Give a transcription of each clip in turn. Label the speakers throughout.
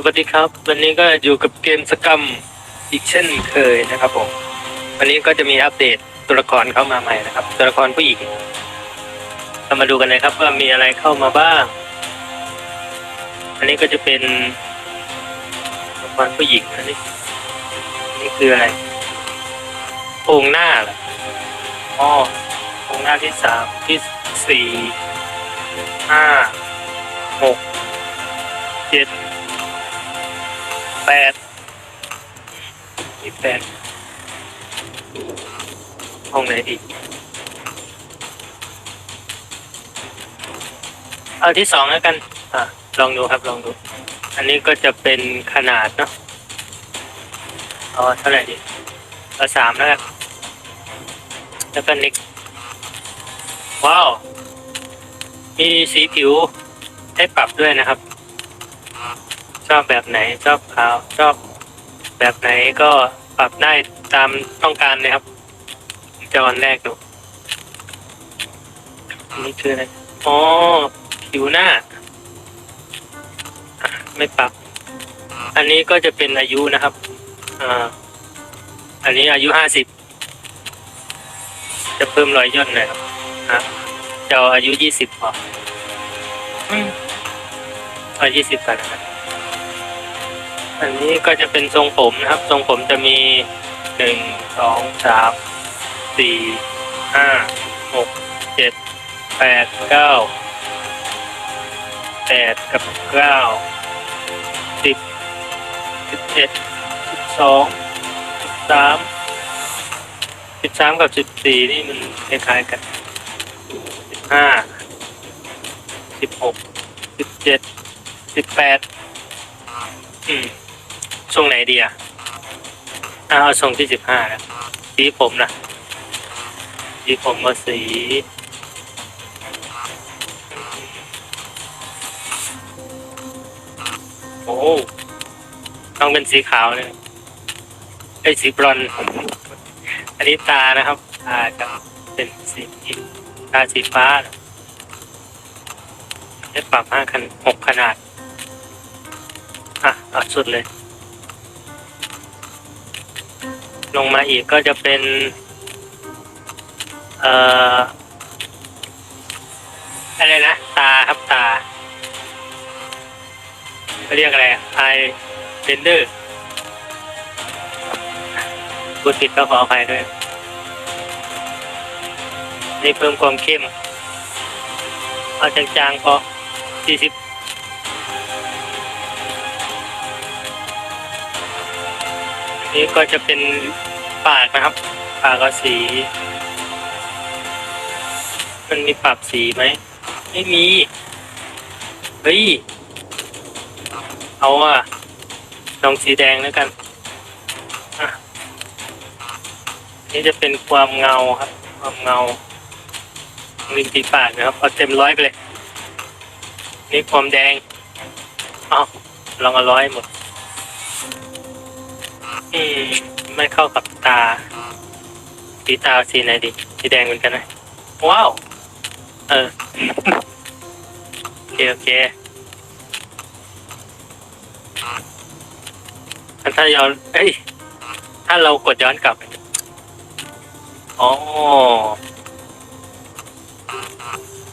Speaker 1: สวัสดีครับ วันนี้ก็อยู่กับเกมสกรรมอีกเช่นเคยนะครับผม วันนี้ก็จะมีอัปเดตตัวละครเข้ามาใหม่นะครับ ตัวละครผู้หญิงเรามาดูกันเลยครับว่ามีอะไรเข้ามาบ้าง อันนี้ก็จะเป็นตัวละครผู้หญิงอันนี้นี่คืออะไรองค์หน้าเหรออ๋อองค์หน้าที่สามที่สี่ห้าหกเจ็ด แปดอีกแปดห้องไหนดีเอาที่สองแล้วกัน อะ ลองดูครับ ลองดู อันนี้ก็จะเป็นขนาดเนาะเอาเท่าไหร่ดีเอาสามแล้วกันแล้วก็นิก ว้าว มีสีผิวให้ปรับด้วยนะครับ ชอบแบบไหนชอบขาวชอบแบบไหนก็ปรับได้ตามต้องการเลยครับจะวันแรกดูอันนี่คืออะไรอ๋อผิวหน้า ไม่ปรับ อันนี้ก็จะเป็นอายุนะครับอ่าอันนี้อายุห้าสิบจะเพิ่มรอยย่นหน่อยครับอะจะอายุยี่สิบพออืมเอายี่สิบก่อนนะครับ อันนี้ก็จะเป็นทรงผมนะครับ ทรงผมจะมีหนึ่งสองสามสี่ห้าหกเจ็ดแปดเก้าแปดกับเก้าสิบสิบเอ็ดสิบสองสิบสามสิบสามกับสิบสี่นี่มันคล้ายๆกันสิบห้าสิบหกสิบเจ็ดสิบแปดอืม ทรงไหนดีอะอ่าเอาทรงที่สิบห้านะสีผมนะสีผมมาสีโอ้ต้องเป็นสีขาวเนี่ยไอ้สีบรอน อันนี้ตานะครับ ตาจะเป็นสีตาสีฟ้าได้ปรับห้าขนหกขนาด อะเอาสุดเลย ลงมาอีกก็จะเป็น เอ่ออะไรนะ ตาครับตา เรียกอะไรไอเบนเดอร์กูติดก็ขออภัยด้วย นี่เพิ่มความเข้ม เอาจางๆพอ40 นี่ก็จะเป็นปากนะครับ ปากก็สี มันมีปรับสีไหม ไม่มี เฮ้ย เอาอะลองสีแดงแล้วกันนี่จะเป็นความเงาครับ ความเงาริมฝีปากนะครับเอาเต็มร้อยไปเลย นี่ความแดง เอาลองเอาร้อยหมด อืมไม่เข้ากับตา สีตาสีไหนดีสีแดงเหมือนกันนะ ว้าว เออ โอเคโอเคถ้าย้อน เอ้ย ถ้าเรากดย้อนกลับ อ๋อ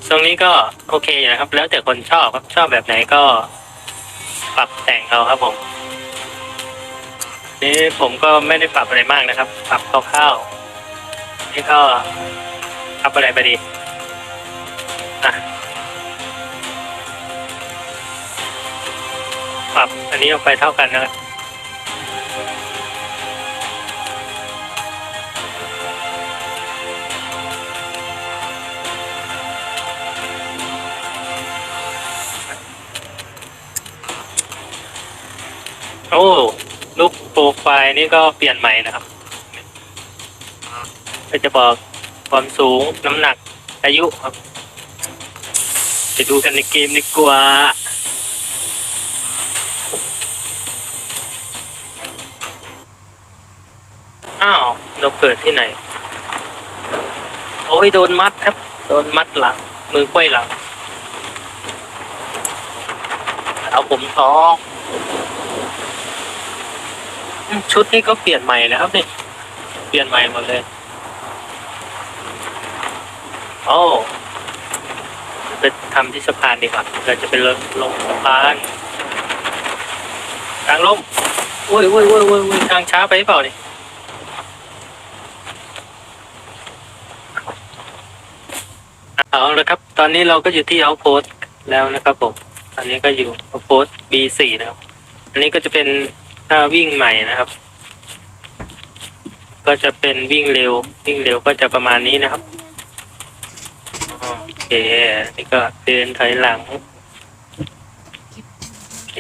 Speaker 1: ตรงนี้ก็โอเคอยู่นะครับ แล้วแต่คนชอบครับ ชอบแบบไหนก็ปรับแต่งเอาครับผม นี้ผมก็ไม่ได้ปรับอะไรมากนะครับ ปรับคร่าวๆนี่ก็ปรับอะไรไปดีอะปรับอันนี้ออกไปเท่ากันนะครับ นี่ก็เปลี่ยนใหม่นะครับก็จะบอกความสูงน้ำหนักอายุครับไปดูกันในเกมดีกว่าอ้าวเราเกิดที่ไหน โอ้ยโดนมัดครับ โดนมัดหลัง มือไขว้หลังเอาผมท้อง ชุดนี้ก็เปลี่ยนใหม่นะครับนี่ เปลี่ยนใหม่หมดเลยโอ้ไปทำที่สะพานดีกว่าเราจะไปลงลงสะพานกลางลมโอ้ยโอ้ยโอ้ยโอ้ยโอ้ยทางช้าไปหรือเปล่านี่เอาละครับ ตอนนี้เราก็อยู่ที่เอาโพสแล้วนะครับผมตอนนี้ก็อยู่เอาโพส B4 นะครับ อันนี้ก็จะเป็น ท่าวิ่งใหม่นะครับ ก็จะเป็นวิ่งเร็ว วิ่งเร็วก็จะประมาณนี้นะครับโอเคนี่ก็เดินถอยหลังโอเค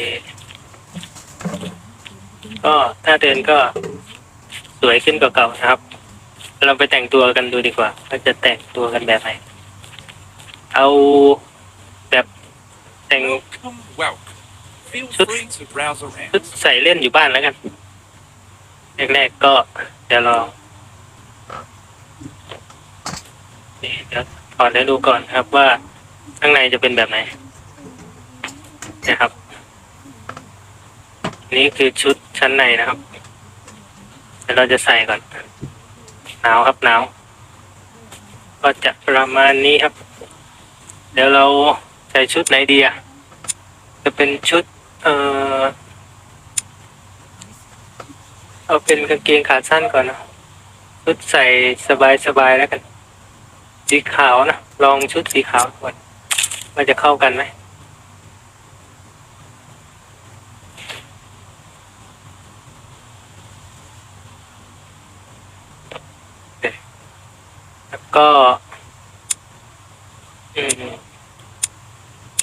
Speaker 1: ก็ถ้าเดินก็สวยขึ้นกว่าเก่านะครับ เราไปแต่งตัวกันดูดีกว่าว่าจะแต่งตัวกันแบบไหนเอาแบบแต่ง
Speaker 2: Welcome, welcome. Feel
Speaker 1: Should-
Speaker 2: free to browse
Speaker 1: ชุด
Speaker 2: around.
Speaker 1: ใส่เล่นอยู่บ้านแล้วกัน แรกๆก็เดี๋ยวลองนี่เดี๋ยวถอดให้ดูก่อนครับว่าข้างในจะเป็นแบบไหนนะครับ นี่คือชุดชั้นในนะครับเดี๋ยวเราจะใส่ก่อนหนาวครับหนาวก็จะประมาณนี้ครับ เดี๋ยวเราใส่ชุดไหนดีอะจะเป็นชุด เออเอาเป็นกางเกงขาสั้นก่อนนะชุดใส่สบายๆแล้วกัน สีขาวนะ ลองชุดสีขาวก่อนว่าจะเข้ากันไหมแล้วก็อืม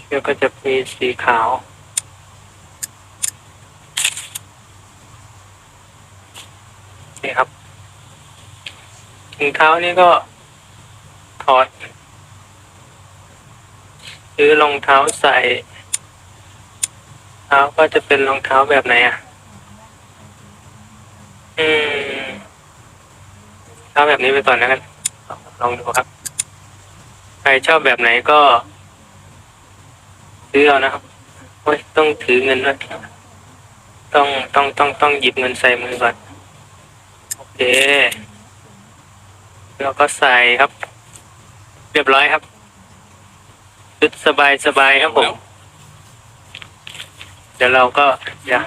Speaker 1: แล้วก็จะมีสีขาว นี่ครับถุงเท้านี่ก็ถอดหรือรองเท้าใส่ เท้าก็จะเป็นรองเท้าแบบไหนอะ อืมเท้าแบบนี้ไปก่อนแล้วกันลองดูครับ ใครชอบแบบไหนก็ ซื้อเอานะครับโอ้ยต้องถือเงินด้วยต้องต้องต้องต้องหยิบเงินใส่มือก่อน เคแล้วก็ใส่ครับ เรียบร้อยครับชุดสบายสบายครับผม เดี๋ยวเราก็จะ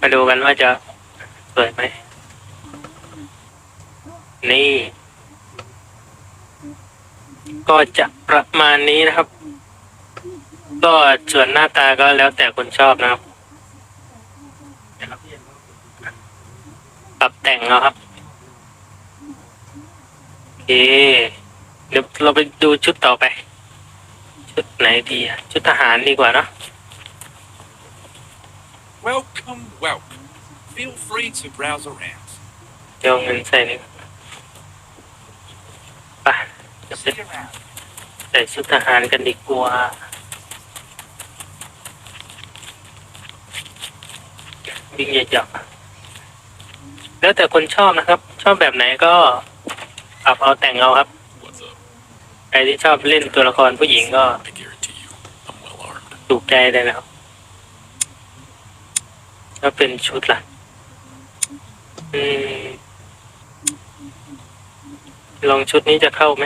Speaker 1: มาดูกันว่าจะสวยไหม นี่ ก็จะประมาณนี้นะครับ ก็ส่วนหน้าตาก็แล้วแต่คนชอบนะครับ ปรับแต่งเอาครับโอเคเดี๋ยวเราไปดูชุดต่อไป ชุดไหนดีอะชุดทหารดีกว่าเนอะ
Speaker 2: Welcome, welcome. Feel free to browse around.
Speaker 1: เดี๋ยวเอาเงินใส่นี่ไปจะไป
Speaker 2: See you around.
Speaker 1: ใส่ชุดทหารกันดีกว่า วิ่งเหยาะๆ แล้วแต่คนชอบนะครับ ชอบแบบไหนก็ปรับเอาแต่งเอาครับใครที่ชอบเล่นตัวละครผู้หญิงก็ถูกใจเลยนะครับถ้าเป็นชุดล่ะ อืม ลองชุดนี้จะเข้าไหม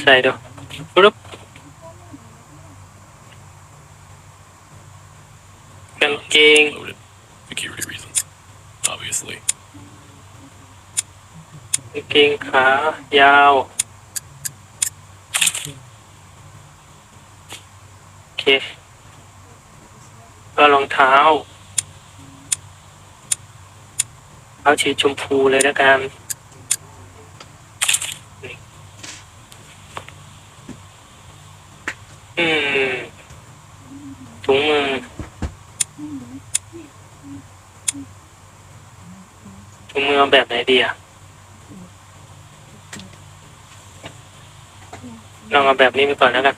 Speaker 1: ใส่ดูปุ๊บกางเกง
Speaker 3: Loaded. Security reasons. Obviously.
Speaker 1: กางเกงขายาวโอเคก็รองเท้าเอาสีชมพูเลยแล้วกันอืมถุงมือถุงมือแบบไหนดีอะ ลองเอาแบบนี้ไปก่อนแล้วกัน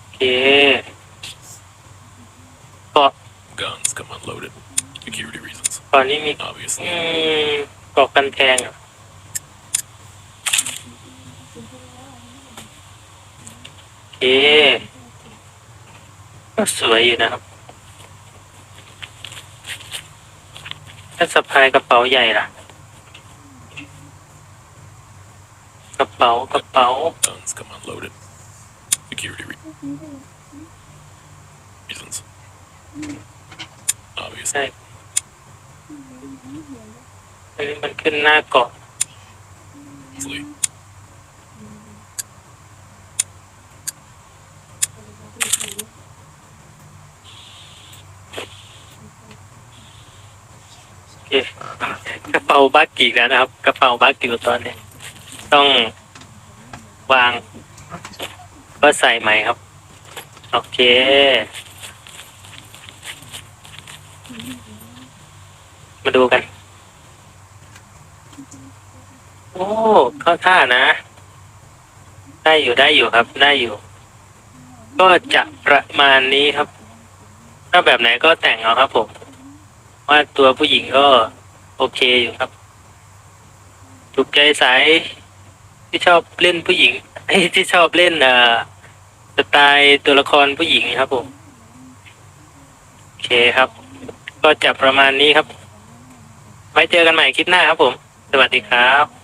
Speaker 1: โอเคเกาะ
Speaker 3: Guns come unloaded. Security reasons.
Speaker 1: ก่อนนี้มี
Speaker 3: Obviously.
Speaker 1: อืมเกาะกันแทงอะโอเคก็สวยอยู่นะครับ ถ้าสะพายกระเป๋าใหญ่ล่ะ กระเป๋ากระเป๋า
Speaker 3: Guns come unloaded. Security re- reasons.
Speaker 1: ใช่
Speaker 3: Obviously.
Speaker 1: อันนี้มันขึ้นหน้าเกาะ
Speaker 3: Obviously.
Speaker 1: โอเคกระเป๋าบักอีกแล้วนะครับ กระเป๋าบักอยู่ตอนนี้ ต้องวาง ก็ใส่ใหม่ครับ โอเค มาดูกัน โอ้เข้าท่านะ ได้อยู่ได้อยู่ครับ ได้อยู่ ก็จะประมาณนี้ครับ ถ้าแบบไหนก็แต่งเอาครับผมว่าตัวผู้หญิงก็โอเคอยู่ครับถูกใจสาย ที่ชอบเล่นผู้หญิงที่ชอบเล่นอ่าสไตล์ตัวละครผู้หญิงครับผมโอเคครับ ก็จะประมาณนี้ครับ ไว้เจอกันใหม่คลิปหน้าครับผม สวัสดีครับ